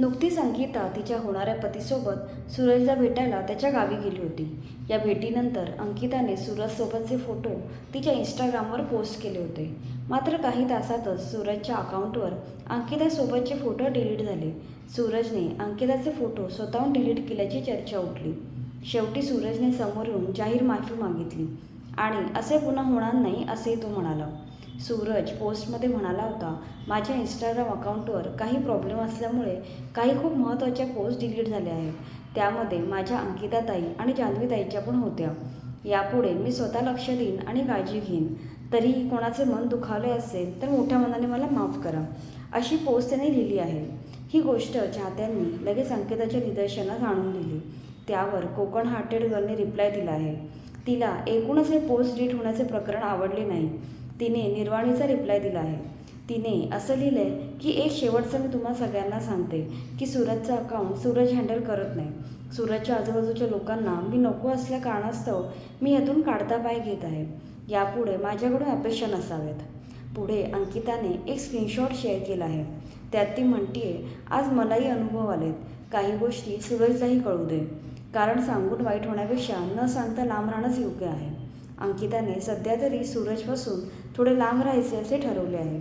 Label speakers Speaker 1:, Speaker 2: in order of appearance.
Speaker 1: नुकतीच अंकिता तिच्या होणाऱ्या पतीसोबत सूरजला भेटायला त्याच्या गावी गेली होती. या भेटीनंतर अंकिताने सूरजसोबतचे फोटो तिच्या इंस्टाग्रामवर पोस्ट केले होते. मात्र काही तासातच सूरजच्या अकाउंटवर अंकितासोबतचे फोटो डिलीट झाले. सूरजने अंकिताचे फोटो स्वतःहून डिलीट केल्याची चर्चा उठली. शेवटी सूरजने समोर येऊन जाहीर माफी मागितली. आणि असे पुन्हा होणार नाही असेही तो म्हणाला. सूरज पोस्टमध्ये म्हणाला होता माझ्या इंस्टाग्राम अकाउंटवर काही प्रॉब्लेम असल्यामुळे काही खूप महत्त्वाच्या पोस्ट डिलीट झाल्या आहेत. त्यामध्ये माझ्या अंकिताताई आणि जान्हवीताईच्या पण होत्या. यापुढे मी स्वतः लक्ष देईन आणि काळजी घेईन. तरीही कोणाचे मन दुखावले असेल तर मोठ्या मनाने मला माफ करा. अशी पोस्ट त्याने लिहिली आहे. ही गोष्ट चाहत्यांनी लगेच अंकिताच्या निदर्शनास आणून दिली. त्यावर कोकण हार्टेड गर्लने रिप्लाय दिला आहे. तिला एकूणच हे पोस्ट डिलीट होण्याचे प्रकरण आवडले नाही. तिने निर्वाणीचा रिप्लाय दिला आहे. तिने असं लिहिलं आहे की एक शेवटचं मी तुम्हा सगळ्यांना सांगते की सूरजचं अकाउंट सूरज हँडल करत नाही. सूरजच्या आजूबाजूच्या लोकांना मी नको असल्या कारणास्तव मी यातून काढता पाय घेत आहे. यापुढे माझ्याकडून अपेक्षा नसाव्यात. पुढे अंकिताने एक स्क्रीनशॉट शेअर केला आहे. त्यात ती म्हणतीये आज मलाही अनुभव आलेत. काही गोष्टी सूरजलाही कळू दे. कारण सांगून वाईट होण्यापेक्षा न सांगता लांब राहणंच योग्य आहे. अंकिताने सध्या तरी सूरजपासून थोडे लांब राहायचे असे ठरवले आहे.